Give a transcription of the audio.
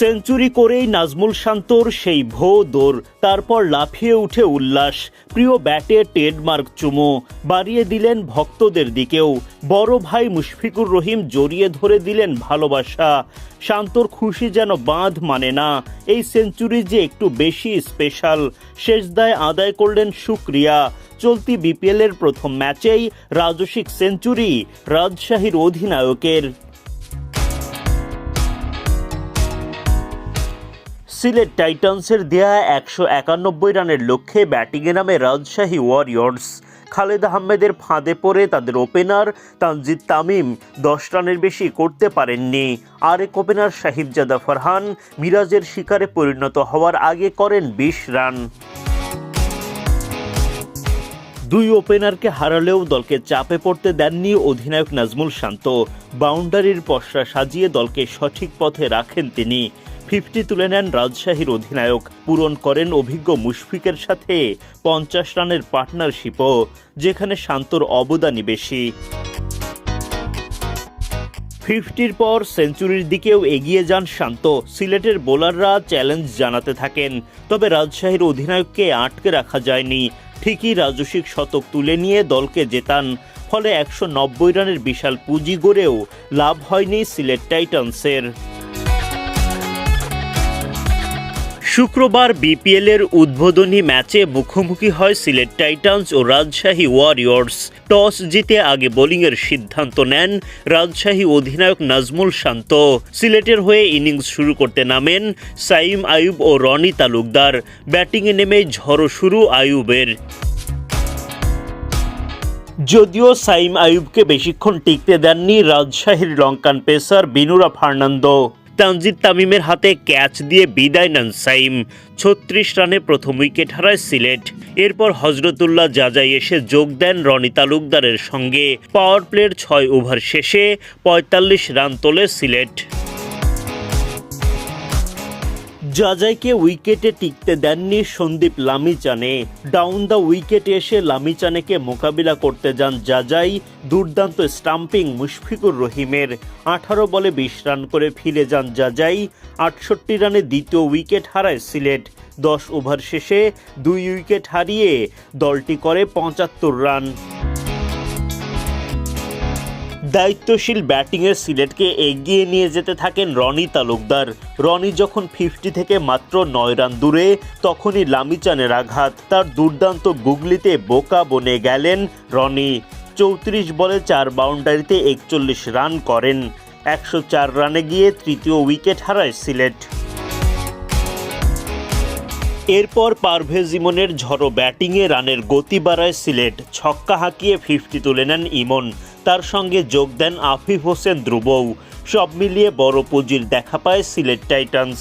Century করেই নাজমুল শান্তর সেই ভো দৌড়, তারপর লাফিয়ে উঠে উল্লাস। প্রিয় ব্যাটে টেডমার্ক চুমো, বাড়িয়ে দিলেন ভক্তদের দিকেও। বড় ভাই মুশফিকুর রহিম জড়িয়ে ধরে দিলেন ভালোবাসা। শান্তর খুশি যেন বাঁধ মানে না, এই সেঞ্চুরি যে একটু বেশি স্পেশাল। শেষ দায় আদায় করলেন শুক্রিয়া চলতি বিপিএলের প্রথম ম্যাচেই রাজস্বিক সেঞ্চুরি রাজশাহীর অধিনায়কের। সিলেট টাইটান্সের দেয়া একশো একানব্বই রানের লক্ষ্যে ব্যাটিংয়ে নামে রাজশাহী ওয়ারিয়র্স। খালেদ আহমেদের ফাঁদে পড়ে তাদের ওপেনার তানজিদ তামিম দশ রানের বেশি করতে পারেননি। আরেক ওপেনার সাহিবজাদা ফারহান মিরাজের শিকারে পরিণত হওয়ার আগে করেন বিশ রান। দুই ওপেনারকে হারালেও দলকে চাপে পড়তে দেননি অধিনায়ক নাজমুল শান্ত। বাউন্ডারির পশরা সাজিয়ে দলকে সঠিক পথে রাখেন তিনি। ফিফটি তুলে নেন রাজশাহীর অধিনায়ক। পূরণ করেন অভিজ্ঞ মুশফিকের সাথে পঞ্চাশ রানের পার্টনারশিপও, যেখানে শান্তর অবদানই বেশি। ফিফটির পর সেঞ্চুরির দিকেও এগিয়ে যান শান্ত। সিলেটের বোলাররা চ্যালেঞ্জ জানাতে থাকেন, তবে রাজশাহীর অধিনায়ককে আটকে রাখা যায়নি। ঠিকই রাজস্বিক শতক তুলে নিয়ে দলকে জেতান, ফলে একশো নব্বই রানের বিশাল পুঁজি গড়েও লাভ হয়নি সিলেট টাইটান্সের। শুক্রবার বিপিএলের উদ্বোধনী ম্যাচে মুখোমুখি হয় সিলেট টাইটান্স ও রাজশাহী ওয়ারিয়র্স। টস জিতে আগে বোলিংয়ের সিদ্ধান্ত নেন রাজশাহী অধিনায়ক নাজমুল শান্ত। সিলেটের হয়ে ইনিংস শুরু করতে নামেন সাইম আয়ুব ও রনি তালুকদার। ব্যাটিংয়ে নেমে ঝড়ো শুরু আয়ুবের। যদিও সাইম আয়ুবকে বেশিক্ষণ টিকতে দেননি রাজশাহীর লঙ্কান পেসার বিনুরা ফার্নান্দো তানজিদ তামিমের হাতে ক্যাচ দিয়ে বিদায় নেন সাইম। ছত্রিশ রানে প্রথম উইকেট হারায় সিলেট। এরপর হজরতুল্লাহ জাজাই এসে যোগ দেন রনি তালুকদারের সঙ্গে। পাওয়ার প্লের ছয় ওভার শেষে পঁয়তাল্লিশ রান তোলে সিলেট। জাজাইকে উইকেটে টিকতে দেননি সন্দীপ লামিচানে। ডাউন দ্য উইকেটে এসে লামিচানেকে মোকাবিলা করতে যান জাজাই, দুর্দান্ত স্টাম্পিং মুশফিকুর রহিমের। আঠারো বলে বিশ রান করে ফিরে যান জাজাই, আটষট্টি রানে দ্বিতীয় উইকেট হারায় সিলেট। দশ ওভার শেষে দুই উইকেট হারিয়ে দলটি করে পঁচাত্তর রান। দায়িত্বশীল ব্যাটিংয়ে সিলেটকে এগিয়ে নিয়ে যেতে থাকেন রনি তালুকদার। রনি যখন ফিফটি থেকে মাত্র নয় রান দূরে, তখনই লামিচানের আঘাত। তার দুর্দান্ত গুগলিতে বোকা বনে গেলেন রনি। চৌত্রিশ বলে চার বাউন্ডারিতে একচল্লিশ রান করেন। একশো চার রানে গিয়ে তৃতীয় উইকেট হারায় সিলেট। এরপর পারভেজ ইমনের ঝড়ো ব্যাটিংয়ে রানের গতি বাড়ায় সিলেট। ছক্কা হাঁকিয়ে ফিফটি তুলে নেন ইমন। তার সঙ্গে যোগ দেন আফিফ হোসেন ধ্রুবও। সব মিলিয়ে বড় পুঁজির দেখা পায় সিলেট টাইটান্স।